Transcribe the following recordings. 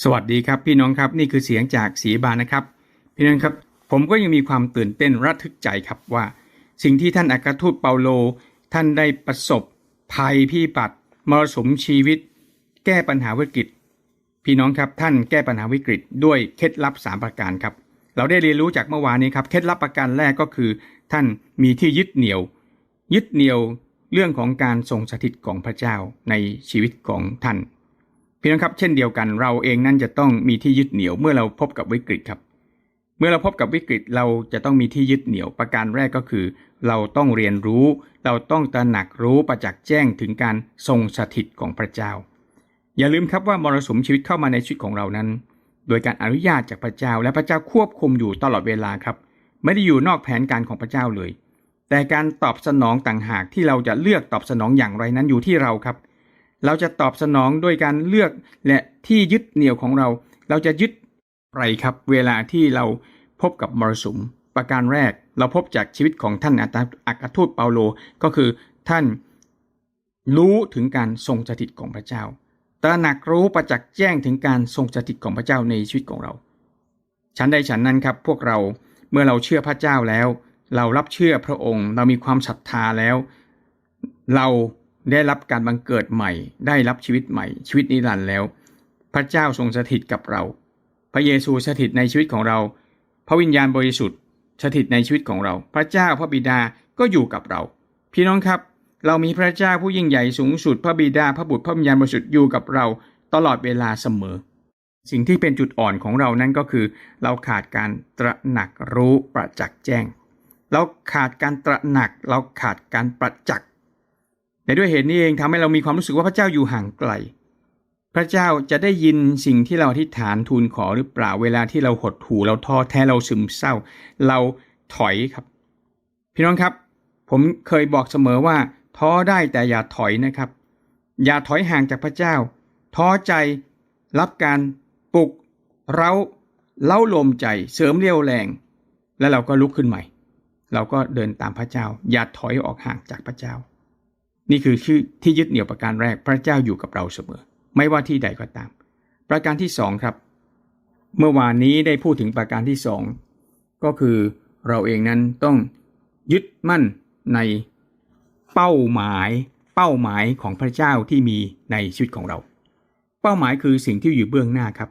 สวัสดีครับพี่น้องครับนี่คือเสียงจากสีบานนะครับ พี่น้องครับผมก็ยังมีความตื่นเต้นระทึกใจครับว่า สิ่งที่ท่านอัครทูตเปาโล ท่านได้ประสบ ภัยพิบัติมรสุมชีวิต แก้ปัญหาวิกฤต พี่น้องครับท่านแก้ปัญหาวิกฤตด้วยเคล็ดลับสามประการครับ เราได้เรียนรู้จากเมื่อวานนี้ครับเคล็ดลับประการแรกก็คือ ท่านมีที่ยึดเหนี่ยว ยึดเหนี่ยวเรื่องของการทรงสถิตของพระเจ้าในชีวิตของท่าน พี่น้องครับเช่นเดียวกันเราเองนั่นจะต้องมีที่ยึดเหนี่ยวเมื่อเราพบกับวิกฤตครับ เมื่อเราพบกับวิกฤตเราจะต้องมีที่ยึดเหนี่ยวประการแรกก็คือ เราต้องเรียนรู้ เราต้องตระหนักรู้ประจักษ์แจ้งถึงการทรงสถิตของพระเจ้า อย่าลืมครับว่ามรสุมชีวิตเข้ามาในชีวิตของเรานั้น โดยการอนุญาตจากพระเจ้าและพระเจ้าควบคุมอยู่ตลอดเวลาครับ ไม่ได้อยู่นอกแผนการของพระเจ้าเลย แต่การตอบสนองต่างหากที่เราจะเลือกตอบสนองอย่างไรนั้นอยู่ที่เราครับเเราจะตอบสนองด้วยการเลือกและที่ยึดเหนี่ยวของเรา เราจะยึดอะไรครับ เวลาที่เราพบกับมรสุม ประการแรกเราพบจากชีวิตของท่านอัครทูตเปาโลก็คือท่านรู้ถึงการทรงสถิตของพระเจ้า ตระหนักรู้ประจักษ์แจ้งถึงการทรงสถิตของพระเจ้าในชีวิตของเราฉันใดฉันนั้นครับ พวกเราเมื่อเราเชื่อพระเจ้าแล้ว เรารับเชื่อพระองค์ เรามีความศรัทธาแล้ว เรา ได้รับการบังเกิดใหม่ ได้รับชีวิตใหม่ ชีวิตนิรันดร์แล้ว พระเจ้าทรงสถิตกับเรา พระเยซูสถิตในชีวิตของเรา พระวิญญาณบริสุทธิ์ สถิตในชีวิตของเรา พระเจ้าพระบิดาก็อยู่กับเรา พี่น้องครับ เรามีพระเจ้าผู้ยิ่งใหญ่สูงสุด พระบิดา พระบุตร พระวิญญาณบริสุทธิ์อยู่กับเราตลอดเวลาเสมอ สิ่งที่เป็นจุดอ่อนของเรานั่นก็คือ เราขาดการตระหนักรู้ประจักษ์แจ้ง เราขาดการตระหนัก เราขาดการประจักษ์ แต่ด้วยเหตุนี้เองทำให้เรามีความรู้สึกว่าพระเจ้าอยู่ห่างไกล พระเจ้าจะได้ยินสิ่งที่เราอธิษฐานทูลขอหรือเปล่าเวลาที่เราหดหู่เราท้อแท้เราซึมเศร้า เราถอยครับ พี่น้องครับผมเคยบอกเสมอว่า ท้อได้แต่อย่าถอยนะครับ อย่าถอยห่างจากพระเจ้า ท้อใจรับการปลุกเราเล้าลมใจเสริมเรียวแรง แล้วเราก็ลุกขึ้นใหม่ เราก็เดินตามพระเจ้า อย่าถอยออกห่างจากพระเจ้า นี่คือชื่อที่ยึดเหนี่ยวประการแรกพระเจ้าอยู่กับเราเสมอ ไม่ว่าที่ใดก็ตาม ประการที่สองครับ เมื่อวานนี้ได้พูดถึงประการที่สองก็คือเราเองนั้นต้องยึดมั่นในเป้าหมายเป้าหมายของพระเจ้าที่มีในชีวิตของเรา เป้าหมายคือสิ่งที่อยู่เบื้องหน้าครับ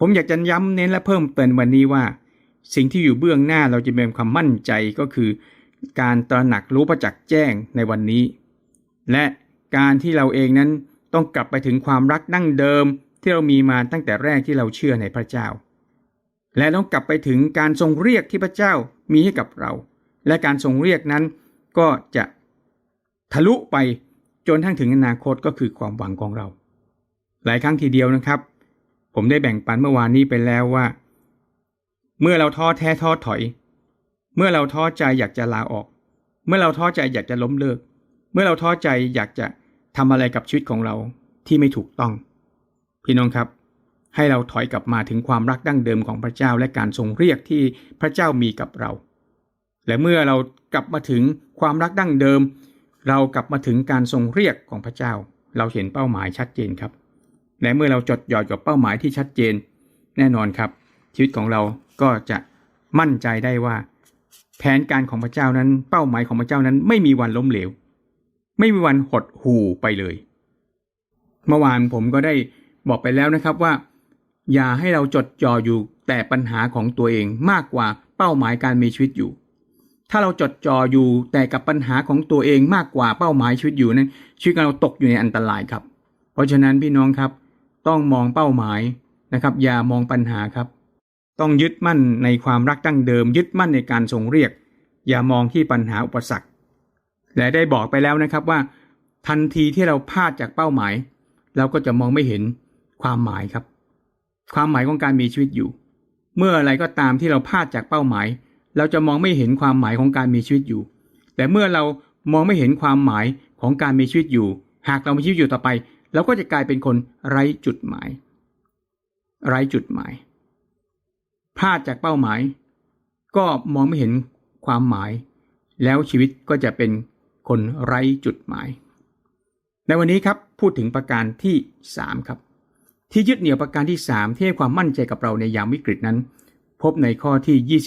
ผมอยากจะย้ำเน้นและเพิ่มเติมวันนี้ว่า สิ่งที่อยู่เบื้องหน้าเราจะมีความมั่นใจก็คือ การตระหนักรู้ประจักษ์แจ้งในวันนี้ และการที่เราเองนั้นต้องกลับไปถึงความรักดั้งเดิมที่เรามีมาตั้งแต่แรกที่เราเชื่อในพระเจ้า และต้องกลับไปถึงการทรงเรียกที่พระเจ้ามีให้กับเรา และการทรงเรียกนั้นก็จะทะลุไปจนทั้งถึงอนาคตก็คือความหวังของเรา หลายครั้งทีเดียวนะครับ ผมได้แบ่งปันเมื่อวานนี้ไปแล้วว่า เมื่อเราท้อแท้ท้อถอย เมื่อเราท้อใจอยากจะลาออก เมื่อเราท้อใจอยากจะล้มเลิก เมื่อเราท้อใจอยากจะทำอะไรกับชีวิตของเราที่ไม่ถูกต้อง พี่น้องครับ ให้เราถอยกลับมาถึงความรักดั้งเดิมของพระเจ้าและการทรงเรียกที่พระเจ้ามีกับเรา และเมื่อเรากลับมาถึงความรักดั้งเดิม เรากลับมาถึงการทรงเรียกของพระเจ้า เราเห็นเป้าหมายชัดเจนครับ และเมื่อเราจดจ่อกับเป้าหมายที่ชัดเจน แน่นอนครับ ชีวิตของเราก็จะมั่นใจได้ว่า แผนการของพระเจ้านั้น เป้าหมายของพระเจ้านั้นไม่มีวันล้มเหลว ไม่มีวันหดหู่ไปเลย เมื่อวานผมก็ได้บอกไปแล้วนะครับว่า อย่าให้เราจดจ่ออยู่แต่ปัญหาของตัวเองมากกว่าเป้าหมายการมีชีวิตอยู่ ถ้าเราจดจ่ออยู่แต่กับปัญหาของตัวเองมากกว่าเป้าหมายชีวิตอยู่นั้นชีวิตเราตกอยู่ในอันตรายครับ เพราะฉะนั้นพี่น้องครับ ต้องมองเป้าหมายนะครับ อย่ามองปัญหาครับ ต้องยึดมั่นในความรักดั้งเดิม ยึดมั่นในการทรงเรียก อย่ามองที่ปัญหาอุปสรรค และได้บอกไปแล้วนะครับว่า ทันทีที่เราพลาดจากเป้าหมาย เราก็จะมองไม่เห็นความหมายครับ ความหมายของการมีชีวิตอยู่ เมื่ออะไรก็ตามที่เราพลาดจากเป้าหมาย เราจะมองไม่เห็นความหมายของการมีชีวิตอยู่ แต่เมื่อเรามองไม่เห็นความหมายของการมีชีวิตอยู่ หากเรามีชีวิตอยู่ต่อไปเราก็จะกลายเป็นคนไร้จุดหมาย ไร้จุดหมาย พลาดจากเป้าหมาย ก็มองไม่เห็นความหมาย แล้วชีวิตก็จะเป็น คนไร้จุดหมาย ในวันนี้ครับพูดถึงประการที่ 3 ครับ ที่ยึดเหนี่ยวประการที่สามที่ให้ความมั่นใจกับเราในยามวิกฤตนั้น พบในข้อที่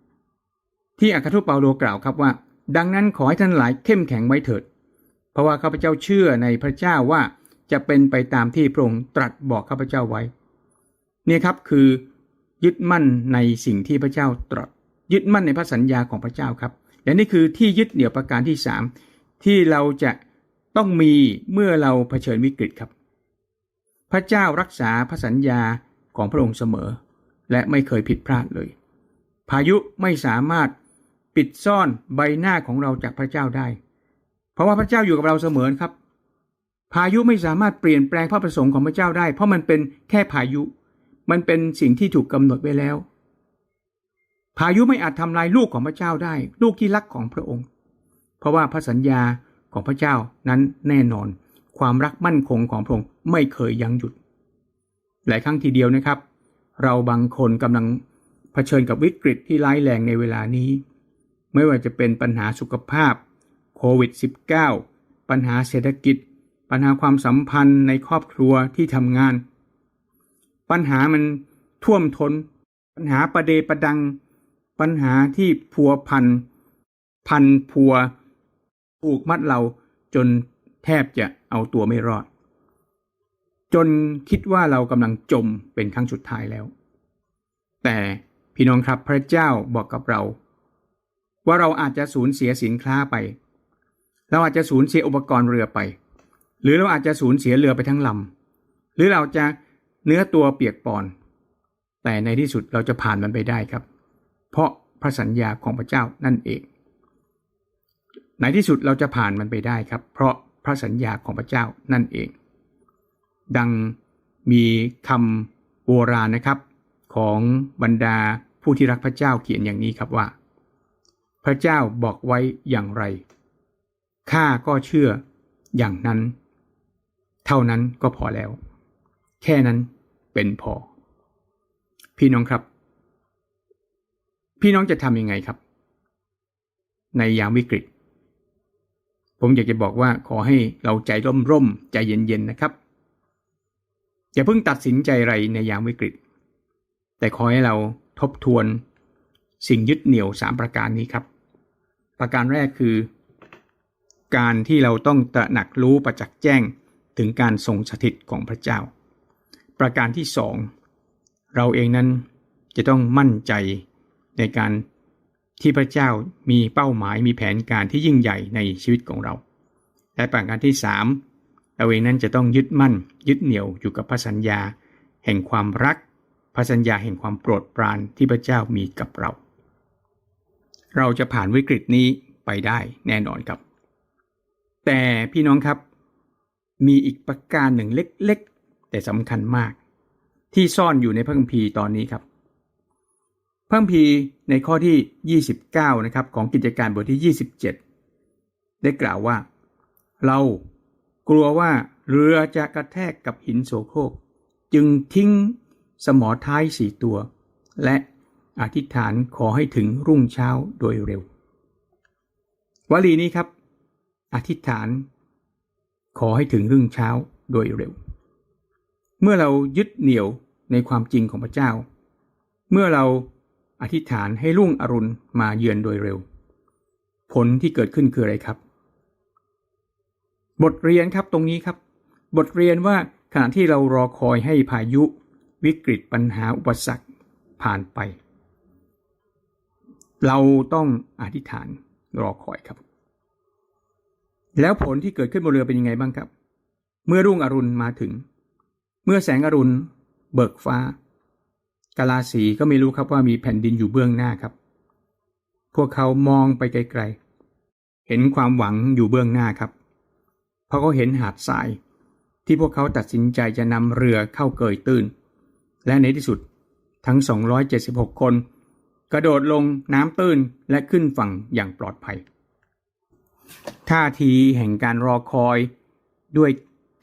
25 ที่อัครทูตเปาโลกล่าวครับว่า ดังนั้นขอให้ท่านหลายเข้มแข็งไว้เถิด เพราะว่าข้าพเจ้าเชื่อในพระเจ้าว่าจะเป็นไปตามที่พระองค์ตรัสบอกข้าพเจ้าไว้เนี่ยครับคือยึดมั่นในสิ่งที่พระเจ้าตรัสยึดมั่นในพระสัญญาของพระเจ้าครับ และนี่คือที่ยึดเหนี่ยวประการที่สามที่เราจะต้องมีเมื่อเราเผชิญวิกฤตครับ พระเจ้ารักษาพระสัญญาของพระองค์เสมอ และไม่เคยผิดพลาดเลย พายุไม่สามารถปิดซ่อนใบหน้าของเราจากพระเจ้าได้ เพราะว่าพระเจ้าอยู่กับเราเสมอครับ พายุไม่สามารถเปลี่ยนแปลงพระประสงค์ของพระเจ้าได้ เพราะมันเป็นแค่พายุ มันเป็นสิ่งที่ถูกกำหนดไว้แล้ว พายุไม่อาจทำลายลูกของพระเจ้าได้ ลูกที่รักของพระองค์ เพราะว่าพระสัญญาของพระเจ้านั้นแน่นอน ความรักมั่นคงของพระองค์ไม่เคยยั้งหยุด หลายครั้งทีเดียวนะครับ เราบางคนกำลังเผชิญกับวิกฤตที่ร้ายแรงในเวลานี้ ไม่ว่าจะเป็นปัญหาสุขภาพโควิด -19 ปัญหาเศรษฐกิจ ปัญหาความสัมพันธ์ในครอบครัวที่ทำงาน ปัญหามันท่วมทน้น ปัญหาประเดประดัง ปัญหาที่พัวพัน พันพัวผูกมัดเราจนแทบจะเอาตัวไม่รอด จนคิดว่าเรากำลังจมเป็นครั้งสุดท้ายแล้ว แต่พี่น้องครับพระเจ้าบอกกับเรา ว่าเราอาจจะสูญเสียสินค้าไป เราอาจจะสูญเสียอุปกรณ์เรือไป หรือเราอาจจะสูญเสียเรือไปทั้งลำหรือเราจะเนื้อตัวเปียกปอน แต่ในที่สุดเราจะผ่านมันไปได้ครับ เพราะพระสัญญาของพระเจ้านั่นเอง ในที่สุดเราจะผ่านมันไปได้ครับ เพราะพระสัญญาของพระเจ้านั่นเอง ดังมีคำโบราณนะครับ ของบรรดาผู้ที่รักพระเจ้าเขียนอย่างนี้ครับว่า พระเจ้าบอกไว้อย่างไรข้าก็เชื่ออย่างนั้น เท่านั้นก็พอแล้ว แค่นั้นเป็นพอ พี่น้องครับ พี่น้องจะทำยังไงครับ ในยามวิกฤต ผมอยากจะบอกว่าขอให้เราใจร่มร่มใจเย็นๆนะครับ อย่าเพิ่งตัดสินใจอะไรในยามวิกฤต แต่ขอให้เราทบทวนสิ่งยึดเหนี่ยวสามประการนี้ครับ ประการแรกคือ การที่เราต้องตระหนักรู้ประจักษ์แจ้งถึงการทรงสถิตของพระเจ้า ประการที่สองเราเองนั้นจะต้องมั่นใจ ในการที่พระเจ้ามีเป้าหมายมีแผนการที่ยิ่งใหญ่ในชีวิตของเรา และประการที่สามเราเองนั้นจะต้องยึดมั่น ยึดเหนี่ยวอยู่กับพระสัญญา แห่งความรัก พระสัญญาแห่งความโปรดปรานที่พระเจ้ามีกับเรา เราจะผ่านวิกฤตนี้ไปได้แน่นอนครับ แต่พี่น้องครับ มีอีกประการหนึ่งเล็ก ๆ แต่สำคัญมาก ที่ซ่อนอยู่ในพระคัมภีร์ตอนนี้ครับ เพระคัมภีในข้อที่ 29 นะครับของกิจการบทที่ 27 ได้กล่าวว่า เรากลัวว่าเรือจะกระแทกกับหินโสโครก จึงทิ้งสมอท้ายสี่ตัว และอธิษฐานขอให้ถึงรุ่งเช้าโดยเร็ว วลีนี้ครับ อธิษฐาน ขอให้ถึงรุ่งเช้าโดยเร็ว เมื่อเรายึดเหนี่ยวในความจริงของพระเจ้า เมื่อเรา อธิษฐานให้รุ่งอรุณมาเยือนโดยเร็ว ผลที่เกิดขึ้นคืออะไรครับ บทเรียนครับตรงนี้ครับ บทเรียนว่าขณะที่เรารอคอยให้พายุ วิกฤตปัญหาอุปสรรคผ่านไป เราต้องอธิษฐานรอคอยครับ แล้วผลที่เกิดขึ้นบนเรือเป็นยังไงบ้างครับ เมื่อรุ่งอรุณมาถึง เมื่อแสงอรุณ เบิกฟ้า กาลาสีก็ไม่รู้ครับว่ามีแผ่นดินอยู่เบื้องหน้าครับ พวกเขามองไปไกลๆ เห็นความหวังอยู่เบื้องหน้าครับ เพราะเขาเห็นหาดทราย ที่พวกเขาตัดสินใจจะนำเรือเข้าเกยตื้น และในที่สุดทั้ง 276 คน กระโดดลงน้ำตื้นและขึ้นฝั่งอย่างปลอดภัย ท่าทีแห่งการรอคอยด้วย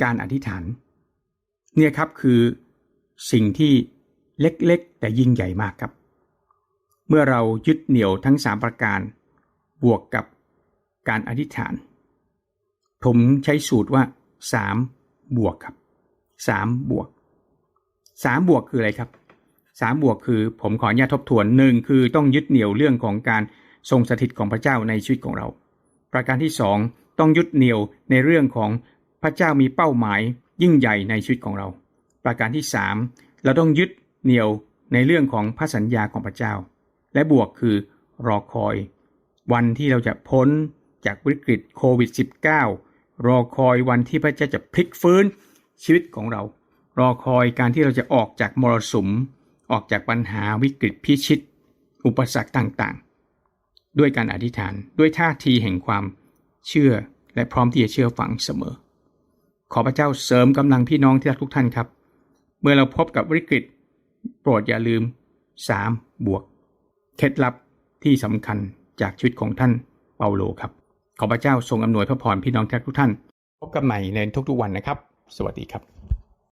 การอธิษฐาน เนี่ยครับคือสิ่งที่ เล็กๆ แต่ยิ่งใหญ่มากครับ เมื่อเรายึดเหนี่ยวทั้งสามประการ บวกกับการอธิษฐาน ผมใช้สูตรว่าสามบวกครับสามบวกสามบวกคืออะไรครับสามบวกคือผมขออนุญาตทบทวนหนึ่งคือต้องยึดเหนี่ยวเรื่องของการทรงสถิตของพระเจ้าในชีวิตของเรา ประการที่สองต้องยึดเหนี่ยวในเรื่องของพระเจ้ามีเป้าหมายยิ่งใหญ่ในชีวิตของเรา ประการที่สามเราต้องยึด เหนียวในเรื่องของพระสัญญาของพระเจ้า และบวกคือรอคอย วันที่เราจะพ้นจากวิกฤตโควิด -19 รอคอยวันที่พระเจ้าจะพลิกฟื้นชีวิตของเรา รอคอยการที่เราจะออกจากมรสุม ออกจากปัญหาวิกฤตพิชิต อุปสรรคต่างๆ ด้วยการอธิษฐานด้วยท่าทีแห่งความเชื่อและพร้อมที่จะเชื่อฟังเสมอ ขอพระเจ้าเสริมกำลังพี่น้องที่รักทุกท่านครับ เมื่อเราพบกับวิกฤต โปรดอย่าลืม 3 บวก เคล็ดลับที่สำคัญจากชีวิตของท่านเปาโลครับ ขอพระเจ้าทรงอำนวยพระพรพี่น้องทุกท่าน พบกันใหม่ในทุกๆวันนะครับ สวัสดีครับ